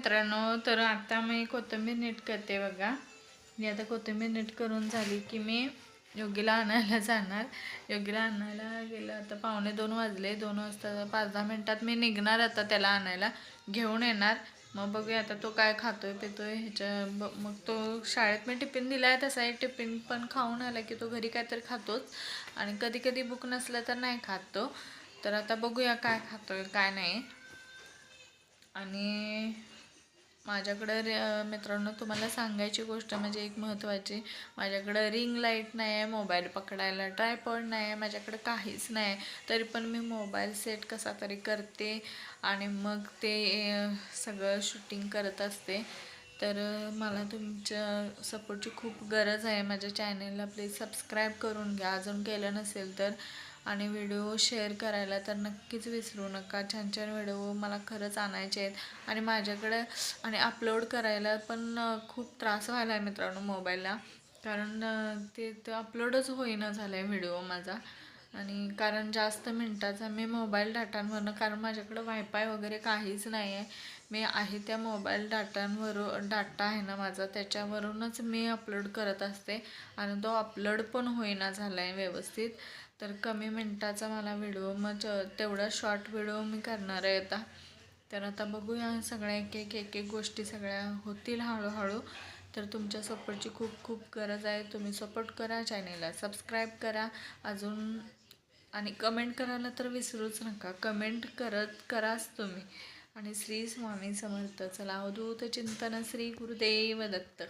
मित्रांनो तर आता मी कोथिंबीर नीट करते बघा. मी आता कोथिंबीर नीट करून झाली की मी योगीला आणायला जाणार. योगीला आणायला गेलं आता पावणे दोन वाजले. दोन वाजता पाच दहा मिनटात मी निघणार आता त्याला आणायला. घेऊन येणार. मग बघूया आता तो काय खातोय पितोय ह्याच्या ब- मग तो शाळेत मी टिफिन दिला आहे तसा एक टिफिन पण खाऊन आला की तो घरी काहीतरी खातोच. आणि कधी कधी भूक नसलं तर नाही खात तो. तर आता बघूया काय खातोय काय नाही. आणि माझ्याकडं रे मित्रांनो तुम्हाला सांगायची गोष्ट म्हणजे एक महत्त्वाची. माझ्याकडं रिंग लाइट नाही आहे मोबाईल पकडायला ट्रायपॉड नाही आहे माझ्याकडं काहीच नाही तरी पण मी मोबाईल सेट कसा तरी करते आणि मग ते सगळं शूटिंग करत असते. तर मला तुमच्या सपोर्टची खूप गरज आहे. माझ्या चॅनेलला प्लीज सबस्क्राईब करून घ्या. अजून केलं नसेल तर आणि व्हिडिओ शेअर करायला तर नक्कीच विसरू नका. छान छान व्हिडिओ मला खरंच आणायचे आहेत. आणि माझ्याकडे आणि अपलोड करायला पण खूप त्रास व्हायला आहे मित्रांनो मोबाईलला कारण ते ते अपलोडच होईना झालं आहे व्हिडिओ माझा. आणि कारण जास्त मिनटाचा मी मोबाईल डाटांवरनं कारण माझ्याकडं वायफाय वगैरे काहीच नाही आहे मी आहे त्या मोबाईल डाटांवरून डाटा आहे ना माझा त्याच्यावरूनच मी अपलोड करत असते आणि तो अपलोड पण होईना झाला आहे व्यवस्थित. तर कमी मिनटाचा मला व्हिडिओ मग च- तेवढा शॉर्ट व्हिडिओ मी करणार आहे आता. तर आता बघूया सगळ्या एक एक एक एक गोष्टी सगळ्या होतील हळूहळू. तर तुमच्या सपोर्टची खूप खूप गरज आहे. तुम्ही सपोर्ट करा चॅनेलला सबस्क्राईब करा. अजून आणि कमेंट करायला तर विसरूच नका. कमेंट करत कराच तुम्ही. आणि श्री स्वामी समर्थ. चला अवधूत चिंतन श्री गुरुदेव दत्त.